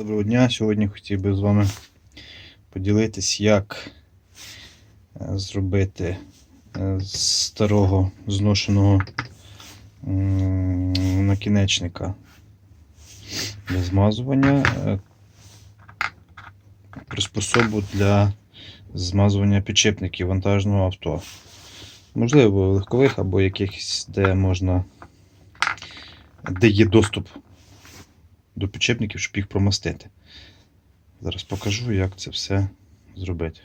Доброго дня! Сьогодні хотів би з вами поділитись, як е, зробити е, з старого зношеного накінечника для змазування е, приспособу для змазування підшипників вантажного авто. Можливо, легкових або якихось, де можна, де є доступ до підшипників, щоб їх промастити. Зараз покажу, як це все зробити.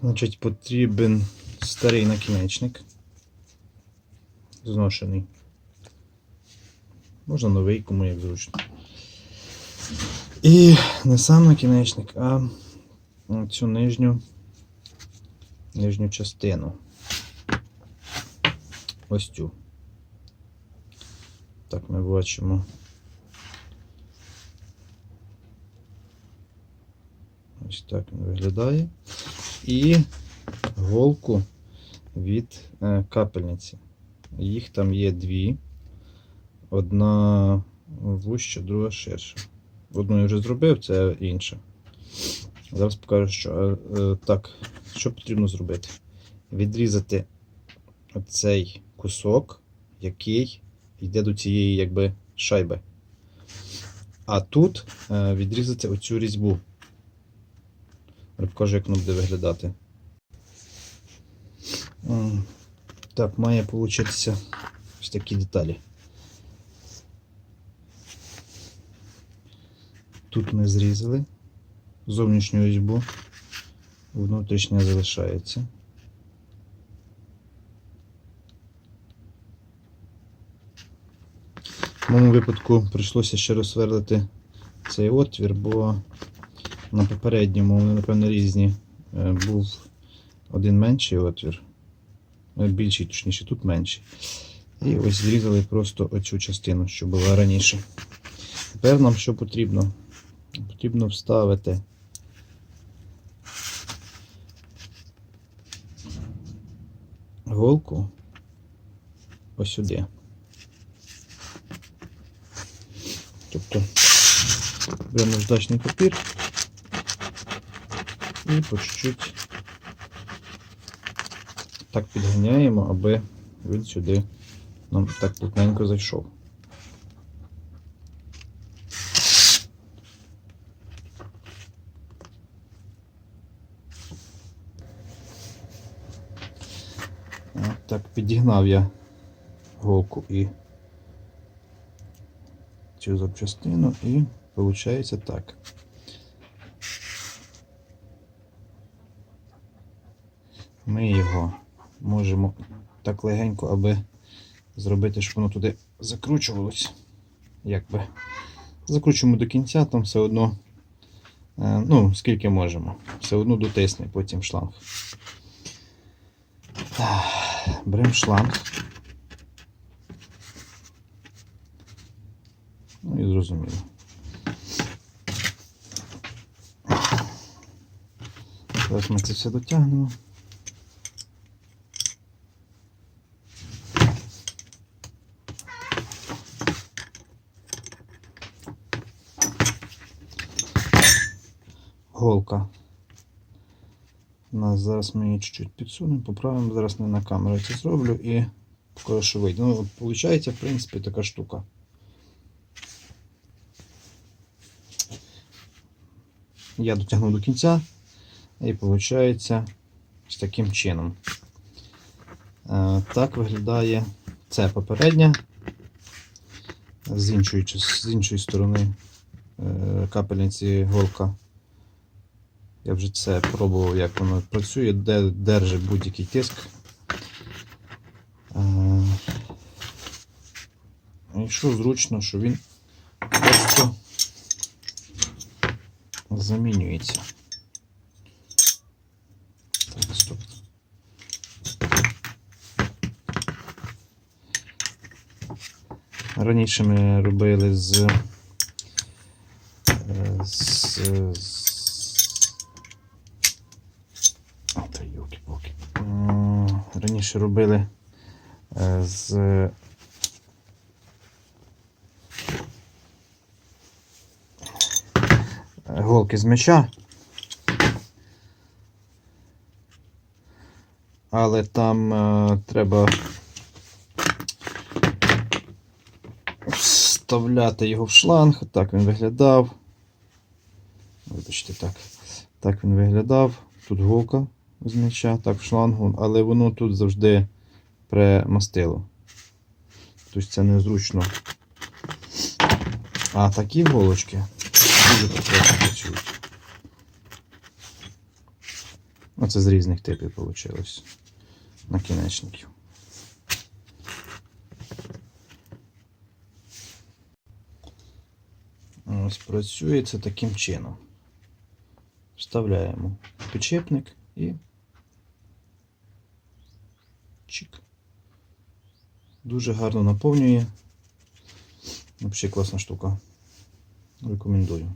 Значить, потрібен старий накінечник. Зношений. Можна новий, кому як зручно. І не сам накінечник, а цю нижню, нижню частину. Ось цю. Так ми бачимо. Ось так він виглядає. І голку від е, капельниці. Їх там є дві. Одна вуща, друга ширша. Одну я вже зробив, це інша. Зараз покажу, що е, е, так, що потрібно зробити. Відрізати оцей кусок, який йде до цієї якби шайби. А тут е, відрізати оцю різьбу. Покажу, як воно буде виглядати. Так, має получитися ось такі деталі. Тут ми зрізали зовнішню різьбу, внутрішня залишається. В моєму випадку прийшлося ще розсверлити цей отвір, бо на попередньому, вони, напевно, різні, е, був один менший отвір, е, більший, точніше, тут менший. І ось зрізали просто оцю частину, що була раніше. Тепер нам що потрібно? Потрібно вставити голку ось сюди. Тобто беремо наждачний папір і по чуть-чуть так підганяємо, аби він сюди нам так плотненько зайшов. Так, підігнав я голку і цю запчастину і виходить так. Ми його можемо так легенько, аби зробити, щоб воно туди закручувалось. Якби. Закручуємо до кінця, там все одно, е, ну, скільки можемо. Все одно дотисне потім шланг. Беремо шланг. Ну і зрозуміло. Зараз ми це все дотягнемо. Голка. Нас зараз ми її чуть-чуть підсунемо, поправимо. Зараз не на камеру це зроблю і покажу, що вийде. Ну, виходить, в принципі, така штука. Я дотягнув до кінця і виходить ось таким чином. Е, Так виглядає це попередня. З іншої, з іншої сторони е, капельниці голка. Я вже це пробував, як воно працює, де держить будь-який тиск. Е, І що зручно, що він просто замінюється. Так, стоп. Раніше ми робили з, е, з, з. Раніше робили е, з голки з м'яча. Але там е, треба вставляти його в шланг. Так він виглядав. Вибачте, так. Так він виглядав. Тут голка з м'яча, так в шлангу, але воно тут завжди премастило. Тобто це незручно. А такі голочки дуже прекрасно працюють. Оце з різних типів вийшло. Накінечників. Ось працює це таким чином. Вставляємо підшипник і чик. Дуже гарно наповнює. Взагалі класна штука. Рекомендую.